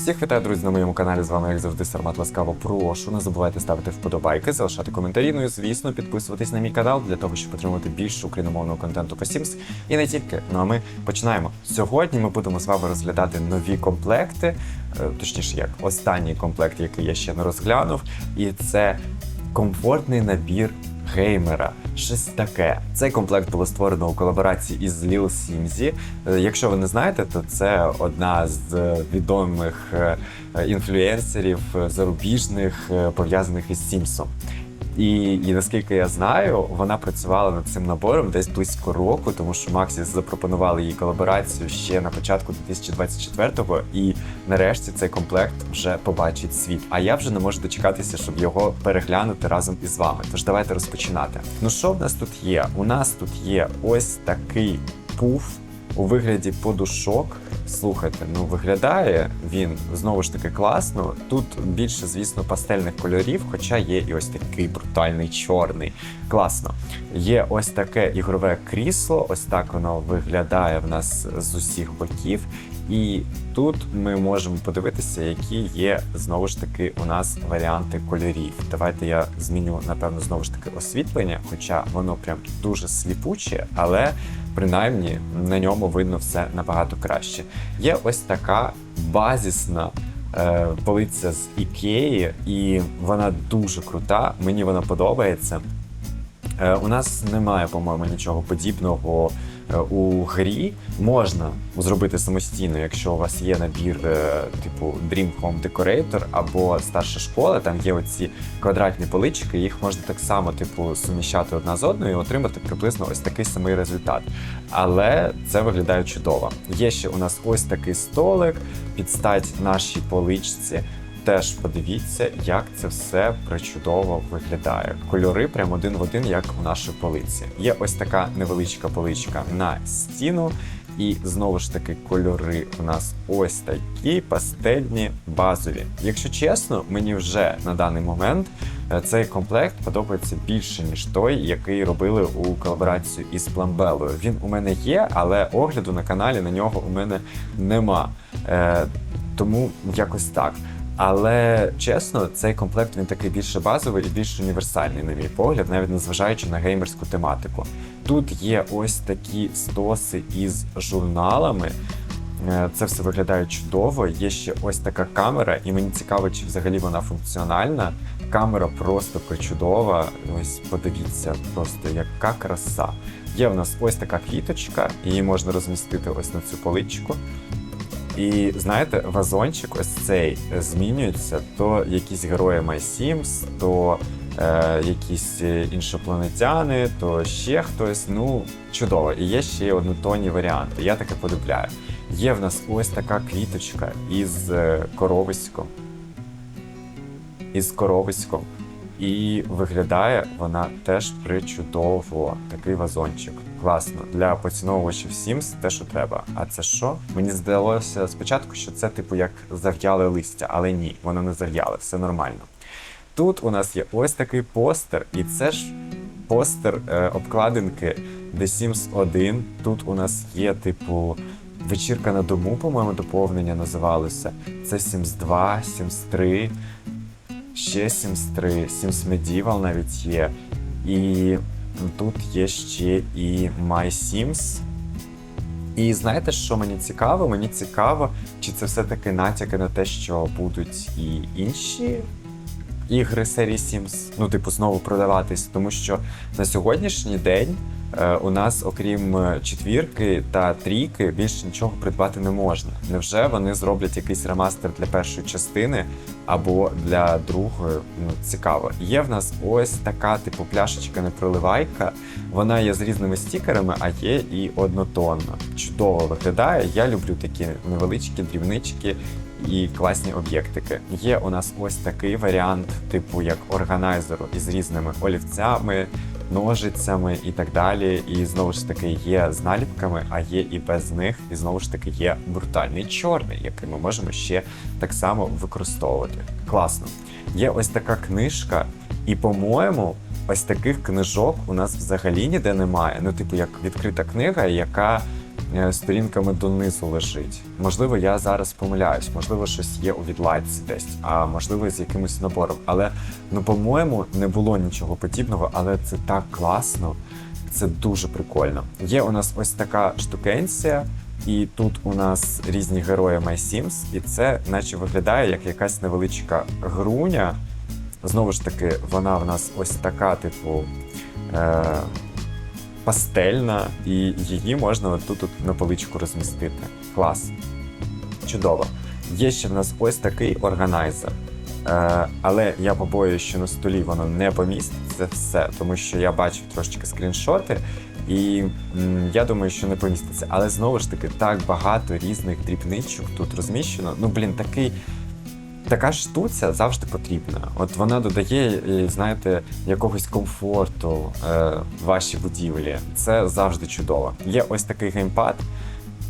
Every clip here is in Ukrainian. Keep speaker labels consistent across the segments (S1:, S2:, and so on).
S1: Всіх вітаю, друзі, на моєму каналі. З вами, як завжди, Сармат Ласкаво. Прошу, не забувайте ставити вподобайки, залишати коментарі. Ну і звісно, підписуватись на мій канал для того, щоб отримати більше україномовного контенту по Sims. І не тільки. Ну а ми починаємо. Сьогодні ми будемо з вами розглядати нові комплекти, е, точніше, як останній комплект, який я ще не розглянув, і це комфортний набір геймера. Щось таке. Цей комплект було створено у колаборації із Lil Simsy. Е, Якщо ви не знаєте, то це одна з відомих е, інфлюенсерів е, зарубіжних, е, пов'язаних із Сімсом. І, і наскільки я знаю, вона працювала над цим набором десь близько року, тому що Максі запропонували їй колаборацію ще на початку 2024-го, і нарешті цей комплект вже побачить світ. А я вже не можу дочекатися, щоб його переглянути разом із вами. Тож давайте розпочинати. Ну що в нас тут є? У нас тут є ось такий пуф у вигляді подушок. Слухайте, ну виглядає він знову ж таки класно. Тут більше, звісно, пастельних кольорів, хоча є і ось такий брутальний чорний. Класно. Є ось таке ігрове крісло, ось так воно виглядає в нас з усіх боків. І тут ми можемо подивитися, які є знову ж таки у нас варіанти кольорів. Давайте я зміню, напевно, знову ж таки освітлення, хоча воно прям дуже сліпуче, але принаймні на ньому видно все набагато краще. Є ось така базісна е, полиця з Ікеї, і вона дуже крута. Мені вона подобається. Е, У нас немає, по-моєму, нічого подібного у грі. Можна зробити самостійно, якщо у вас є набір е, типу Dream Home Decorator або старша школа. Там є оці квадратні полички, їх можна так само, типу, суміщати одна з одною і отримати приблизно ось такий самий результат. Але це виглядає чудово. Є ще у нас ось такий столик під стать нашій поличці. Теж подивіться, як це все причудово виглядає. Кольори прямо один в один, як у нашій полиці. Є ось така невеличка поличка на стіну, і знову ж таки кольори у нас ось такі пастельні базові. Якщо чесно, мені вже на даний момент е, цей комплект подобається більше, ніж той, який робили у колаборацію із Пламбелою. Він у мене є, але огляду на каналі на нього у мене нема. Е, тому якось так. Але чесно, цей комплект він такий більше базовий і більш універсальний, на мій погляд, навіть незважаючи на геймерську тематику. Тут є ось такі стоси із журналами. Е, Це все виглядає чудово. Є ще ось така камера, і мені цікаво, чи взагалі вона функціональна. Камера просто причудова. Ось подивіться, просто яка краса. Є в нас ось така квіточка, її можна розмістити ось на цю поличку. І знаєте, вазончик ось цей е, змінюється, то якісь герої My Sims, то е, якісь е, іншопланетяни, то ще хтось. Ну, чудово. І є ще однотонні варіанти. Я таке подивляю. Є в нас ось така квіточка із е, коровиськом. Із коровиськом. І виглядає вона теж причудово. Такий вазончик. Класно. Для поціновувачів Sims те, що треба. А це що? Мені здалося спочатку, що це типу як зав'яле листя, але ні, воно не зав'яле, все нормально. Тут у нас є ось такий постер, і це ж постер е, обкладинки The Sims 1. Тут у нас є, типу, вечірка на дому, по-моєму, доповнення називалося. Це Sims 2, Sims 3, ще Sims 3, Sims Medieval навіть є. І тут є ще і My Sims. І знаєте, що мені цікаво? Мені цікаво, чи це все-таки натяки на те, що будуть і інші ігри серії Sims, ну, типу, знову продаватись, тому що на сьогоднішній день у нас, окрім е, четвірки та трійки, більше нічого придбати не можна. Невже вони зроблять якийсь ремастер для першої частини або для другої? Ну, цікаво. Є в нас ось така, типу, пляшечка непроливайка. Вона є з різними стікерами, а є і однотонна. Чудово виглядає. Я люблю такі невеличкі дрібнички і класні об'єктики. Є у нас ось такий варіант, типу як органайзеру із різними олівцями, ножицями і так далі. І знову ж таки є з наліпками, а є і без них. І знову ж таки є брутальний чорний, який ми можемо ще так само використовувати. Класно. Є ось така книжка, і, по-моєму, ось таких книжок у нас взагалі ніде немає. Ну, типу, як відкрита книга, яка сторінками донизу лежить. Можливо, я зараз помиляюсь, можливо, щось є у відладці десь, а можливо, з якимось набором. Але ну, по-моєму, не було нічого подібного, але це так класно. Це дуже прикольно. Є у нас ось така штукенція, і тут у нас різні герої My Sims, і це наче виглядає як якась невеличка груня. Знову ж таки, вона в нас ось така, типу, е- пастельна, і її можна тут на поличку розмістити. Клас. Чудово. Є ще в нас ось такий органайзер. Е, але я побоююсь, що на столі воно не поміститься все, тому що я бачив трошечки скріншоти, і м, я думаю, що не поміститься. Але знову ж таки, так багато різних дрібничок тут розміщено. Ну, блін, такий. Така штуця завжди потрібна. От вона додає, е, знаєте, якогось комфорту е, вашій будівлі. Це завжди чудово. Є ось такий геймпад,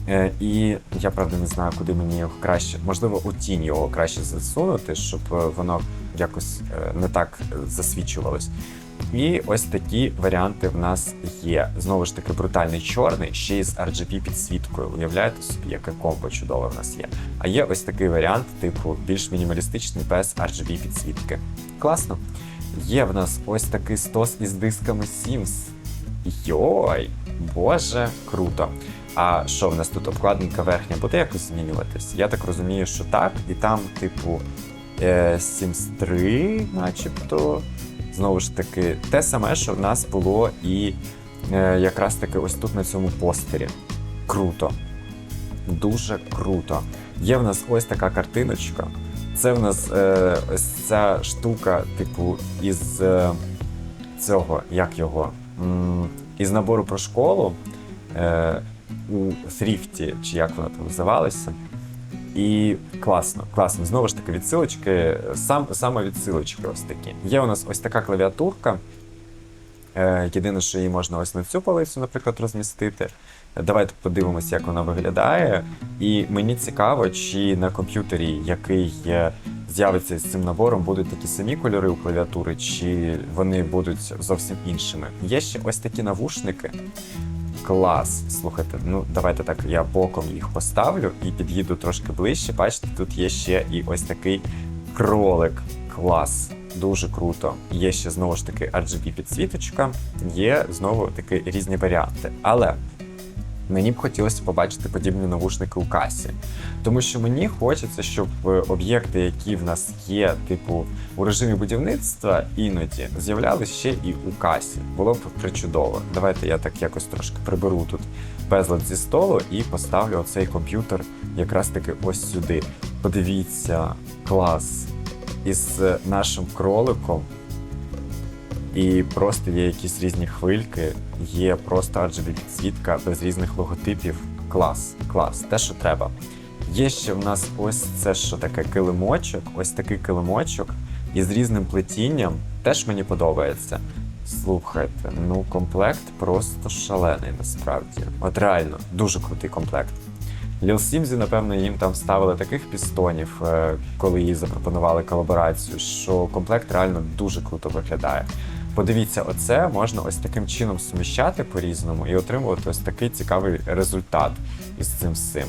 S1: е, і я правда не знаю, куди мені його краще. Можливо, у тінь його краще засунути, щоб е, воно якось не так засвічувалось. І ось такі варіанти в нас є. Знову ж таки, брутальний чорний, ще й з RGB підсвіткою. Уявляєте собі, яке комбо чудове в нас є. А є ось такий варіант, типу, більш мінімалістичний, без RGB підсвітки. Класно. Є в нас ось такий стос із дисками Sims. Йой, боже, круто. А що в нас тут обкладинка верхня буде якось змінюватись? Я так розумію, що так, і там, типу, е, Sims 3, начебто. Знову ж таки, те саме, що в нас було і е, якраз таки ось тут на цьому постері. Круто. Дуже круто. Є в нас ось така картиночка. Це в нас е, ось ця штука, типу, із е, цього, як його? М, із набору про школу е, у Тhrifty, чи як вона там називалася. І класно, класно. Знову ж таки, відсилочки, сам, саме відсилочки ось такі. Є у нас ось така клавіатурка. Е, єдине, що її можна ось на цю полицю, наприклад, розмістити. Давайте подивимося, як вона виглядає. І мені цікаво, чи на комп'ютері, який з'явиться з цим набором, будуть такі самі кольори у клавіатури, чи вони будуть зовсім іншими. Є ще ось такі навушники. Клас. Слухайте, ну давайте так, я боком їх поставлю і під'їду трошки ближче. Бачите, тут є ще і ось такий кролик. Клас. Дуже круто. Є ще знову ж таки RGB підсвіточка, є знову таки різні варіанти. Але мені б хотілося побачити подібні навушники у касі. Тому що мені хочеться, щоб е, об'єкти, які в нас є, типу у режимі будівництва, іноді з'являлися ще і у касі. Було б причудово. Давайте я так якось трошки приберу тут безлад зі столу і поставлю оцей комп'ютер якраз таки ось сюди. Подивіться, клас. Із е, нашим кроликом. І просто є якісь різні хвильки, є просто RGB підсвітка без різних логотипів. Клас, клас, те, що треба. Є ще в нас ось це що таке килимочок, ось такий килимочок із різним плетінням. Теж мені подобається. Слухайте, ну комплект просто шалений насправді. От реально, дуже крутий комплект. Ліл Сімзі, напевно, їм там ставили таких пістонів, е, коли їй запропонували колаборацію, що комплект реально дуже круто виглядає. Подивіться, оце можна ось таким чином суміщати по-різному і отримувати ось такий цікавий результат із цим всім.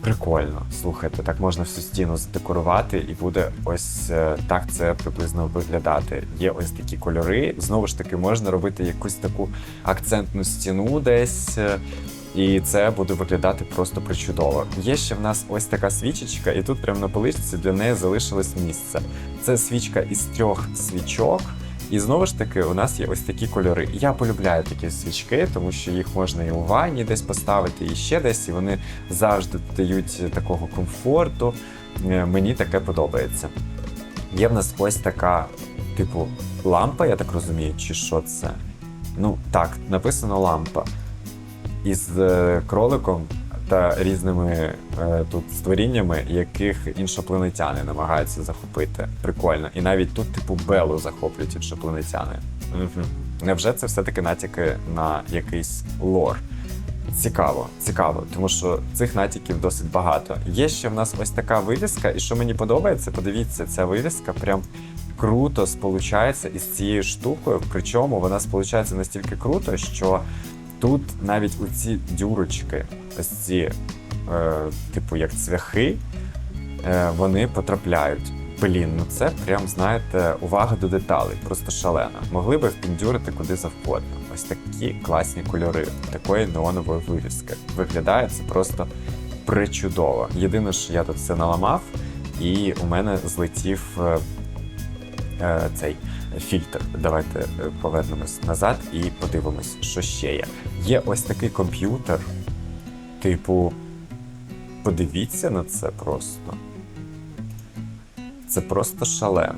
S1: Прикольно, слухайте, так можна всю стіну задекорувати, і буде ось е, так це приблизно виглядати. Є ось такі кольори. Знову ж таки, можна робити якусь таку акцентну стіну десь. е, І це буде виглядати просто причудово. Є ще в нас ось така свічечка, і тут прямо на поличці для неї залишилось місце. Це свічка із трьох свічок. І знову ж таки, у нас є ось такі кольори. Я полюбляю такі свічки, тому що їх можна і у ванні десь поставити, і ще десь, і вони завжди дають такого комфорту. Е, Мені таке подобається. Є в нас ось така, типу, лампа, я так розумію, чи що це? Ну, так, написано лампа. Із е, кроликом та різними е, тут створіннями, яких іншопланетяни намагаються захопити. Прикольно. І навіть тут, типу, Белу захоплюють іншопланетяни. Угу. Невже це все-таки натяки на якийсь лор? Цікаво, цікаво, тому що цих натяків досить багато. Є ще в нас ось така вивіска, і що мені подобається, подивіться, ця вивіска прям круто сполучається із цією штукою. Причому вона сполучається настільки круто, що Тут навіть у ці дюрочки, ось ці, е, типу, як цвяхи, е, вони потрапляють. Блін, ну це прям, знаєте, увага до деталей, просто шалена. Могли би впіндюрити куди завгодно. Ось такі класні кольори такої неонової вивіски. Виглядає це просто причудово. Єдине, що я тут все наламав, і у мене злетів е, цей фільтр. Давайте е, повернемось назад і подивимось, що ще є. Є ось такий комп'ютер. Типу, подивіться на це просто. Це просто шалено.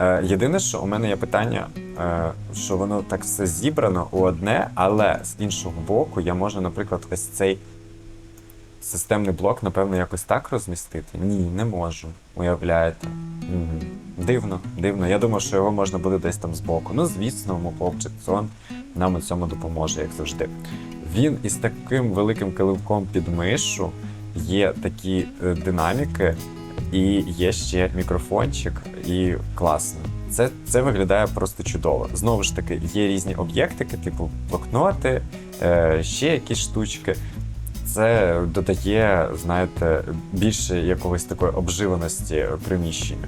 S1: Е, єдине, що у мене є питання, е, що воно так все зібрано у одне, але з іншого боку, я можу, наприклад, ось цей системний блок, напевно, якось так розмістити. Ні, не можу. Уявляєте? Мгм. Дивно, дивно. Я думаю, що його можна буде десь там збоку. Ну, звісно, Zone нам у цьому допоможе, як завжди. Він із таким великим килимком під мишу, є такі е, динаміки, і є ще мікрофончик, і класно. Це, це виглядає просто чудово. Знову ж таки, є різні об'єктики, типу блокноти, е, ще якісь штучки. Це додає, знаєте, більше якогось такої обживаності приміщенню.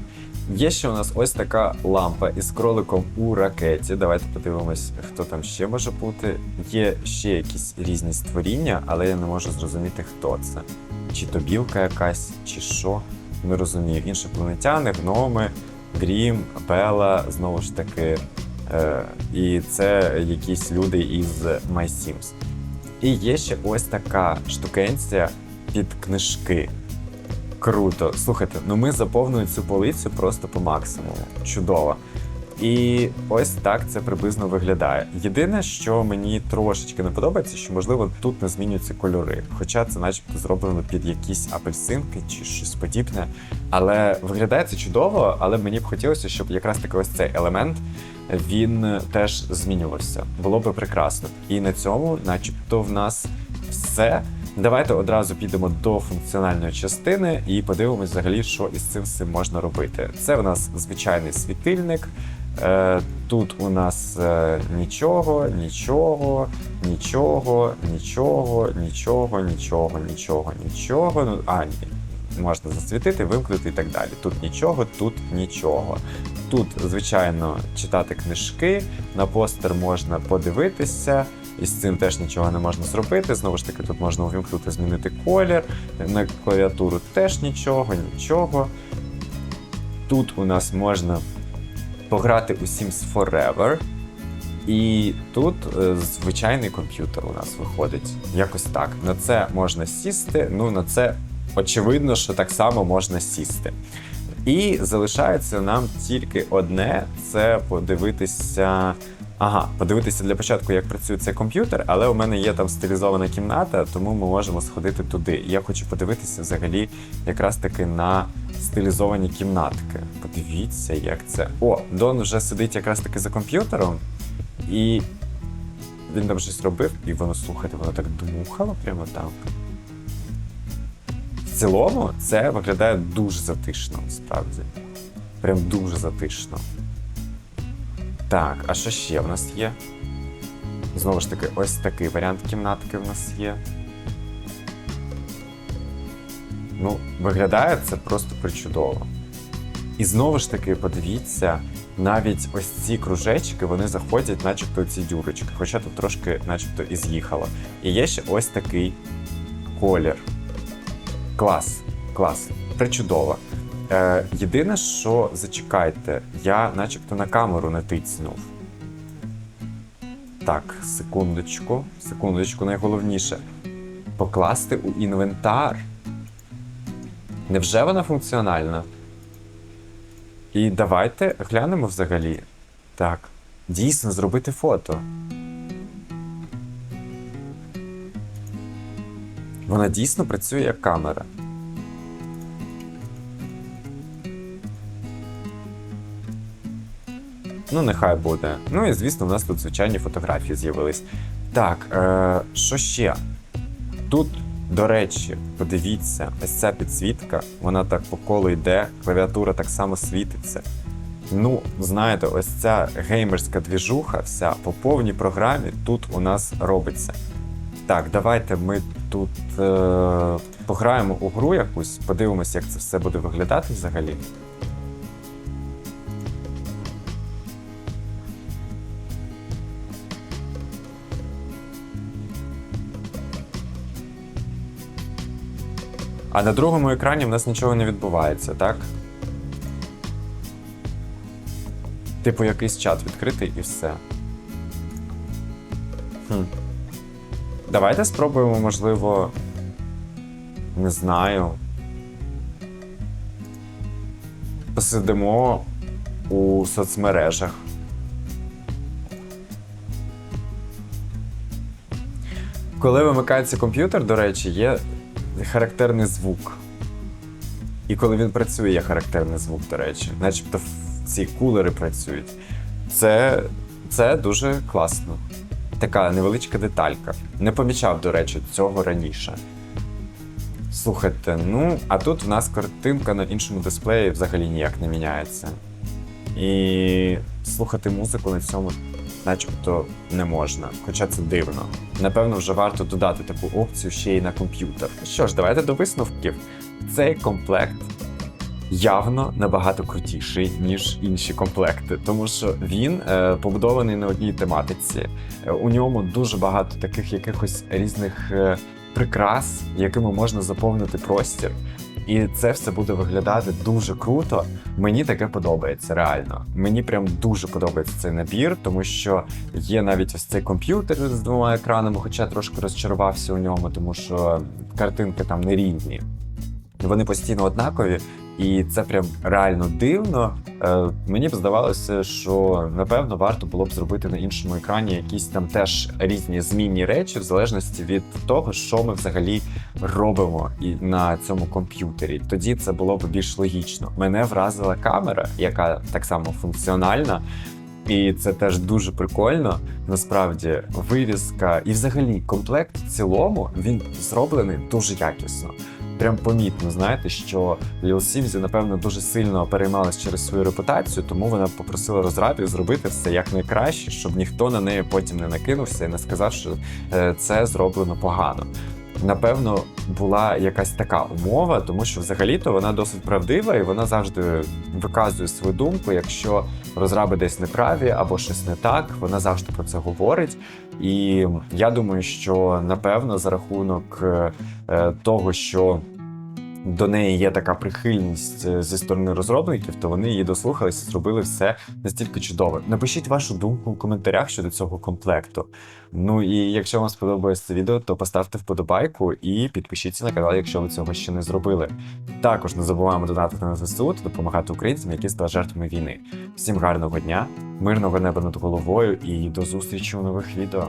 S1: Є ще у нас ось така лампа із кроликом у ракеті. Давайте подивимось, хто там ще може бути. Є ще якісь різні створіння, але я не можу зрозуміти, хто це. Чи то білка якась, чи що. Не розумію. Іншопланетяни, гноми, Грім, Бела, знову ж таки. Е, і це якісь люди із My Sims. І є ще ось така штукенція під книжки. Круто. Слухайте, ну ми заповнили цю полицю просто по максимуму. Чудово. І ось так це приблизно виглядає. Єдине, що мені трошечки не подобається, що можливо тут не змінюються кольори. Хоча це, начебто, зроблено під якісь апельсинки чи щось подібне. Але виглядає це чудово, але мені б хотілося, щоб якраз таки ось цей елемент він теж змінювався. Було би прекрасно. І на цьому, начебто, в нас все. Давайте одразу підемо до функціональної частини і подивимось, взагалі, що із цим всім можна робити. Це в нас звичайний світильник. Е, тут у нас е, нічого, нічого, нічого, нічого, нічого, нічого, нічого, нічого. Ну А ні. Можна засвітити, вимкнути і так далі. Тут нічого, тут нічого. Тут, звичайно, читати книжки, на постер можна подивитися, і з цим теж нічого не можна зробити. Знову ж таки, тут можна увімкнути, змінити колір. На клавіатуру теж нічого, нічого. Тут у нас можна пограти у Sims Forever. І тут е, звичайний комп'ютер у нас виходить. Якось так. На це можна сісти. Ну, на це очевидно, що так само можна сісти. І залишається нам тільки одне це подивитися. Ага, подивитися для початку, як працює цей комп'ютер, але у мене є там стилізована кімната, тому ми можемо сходити туди. Я хочу подивитися взагалі якраз таки на стилізовані кімнатки. Подивіться, як це. О, Дон вже сидить якраз таки за комп'ютером, і він там щось робив, і воно, слухайте, воно так дмухало прямо там. Цілому це виглядає дуже затишно, справді. Прям дуже затишно. Так, а що ще в нас є? Знову ж таки, ось такий варіант кімнатки в нас є. Ну, виглядає це просто причудово. І знову ж таки, подивіться, навіть ось ці кружечки, вони заходять, начебто ці дюрочки, хоча тут трошки, начебто, і з'їхало. І є ще ось такий колір. Клас, клас, причудово. Е, єдине, що зачекайте, я начебто на камеру не тицнув. Так, секундочку, секундочку, найголовніше. Покласти у інвентар. Невже вона функціональна? І давайте глянемо взагалі. Так, дійсно зробити фото. Вона дійсно працює як камера. Ну, нехай буде. Ну і звісно, у нас тут звичайні фотографії з'явились. Так, е, що ще? Тут, до речі, подивіться, ось ця підсвітка, вона так по колу йде, клавіатура так само світиться. Ну, знаєте, ось ця геймерська двіжуха, вся по повній програмі тут у нас робиться. Так, давайте ми тут е, пограємо у гру якусь, подивимося, як це все буде виглядати взагалі. А на другому екрані в нас нічого не відбувається, так? Типу, якийсь чат відкритий і все. Давайте спробуємо, можливо. Не знаю. Посидимо у соцмережах. Коли вимикається комп'ютер, до речі, є характерний звук. І коли він працює, є характерний звук, до речі. Начебто ці кулери працюють. Це, це дуже класно. Така невеличка деталька. Не помічав, до речі, цього раніше. Слухайте, ну, а тут в нас картинка на іншому дисплеї взагалі ніяк не міняється. І слухати музику на цьому начебто не можна, хоча це дивно. Напевно, вже варто додати таку опцію ще й на комп'ютер. Що ж, давайте до висновків. Цей комплект явно набагато крутіший, ніж інші комплекти, тому що він е, побудований на одній тематиці. Е, У ньому дуже багато таких якихось різних е, прикрас, якими можна заповнити простір. І це все буде виглядати дуже круто. Мені таке подобається реально. Мені прям дуже подобається цей набір, тому що є навіть ось цей комп'ютер з двома екранами, хоча трошки розчарувався у ньому, тому що картинки там не рівні. Вони постійно однакові, і це прям реально дивно. Е, мені б здавалося, що напевно варто було б зробити на іншому екрані якісь там теж різні змінні речі, в залежності від того, що ми взагалі робимо і на цьому комп'ютері. Тоді це було б більш логічно. Мене вразила камера, яка так само функціональна. І це теж дуже прикольно. Насправді, вивіска і взагалі комплект в цілому він зроблений дуже якісно. Прям помітно, знаєте, що Ліл Сімзі, напевно, дуже сильно переймалась через свою репутацію, тому вона попросила розробів зробити все якнайкраще, щоб ніхто на неї потім не накинувся і не сказав, що е, це зроблено погано. Напевно, була якась така умова, тому що взагалі-то вона досить правдива і вона завжди виказує свою думку. Якщо розраби десь неправі або щось не так, вона завжди про це говорить. І я думаю, що напевно за рахунок е, е, того, що до неї є така прихильність е, зі сторони розробників, то вони її дослухалися зробили все настільки чудово. Напишіть вашу думку у коментарях щодо цього комплекту. Ну і якщо вам сподобалось це відео, то поставте вподобайку і підпишіться на канал, якщо ви цього ще не зробили. Також не забуваємо донатити на ЗСУ та допомагати українцям, які стали жертвами війни. Всім гарного дня, мирного неба над головою і до зустрічі у нових відео.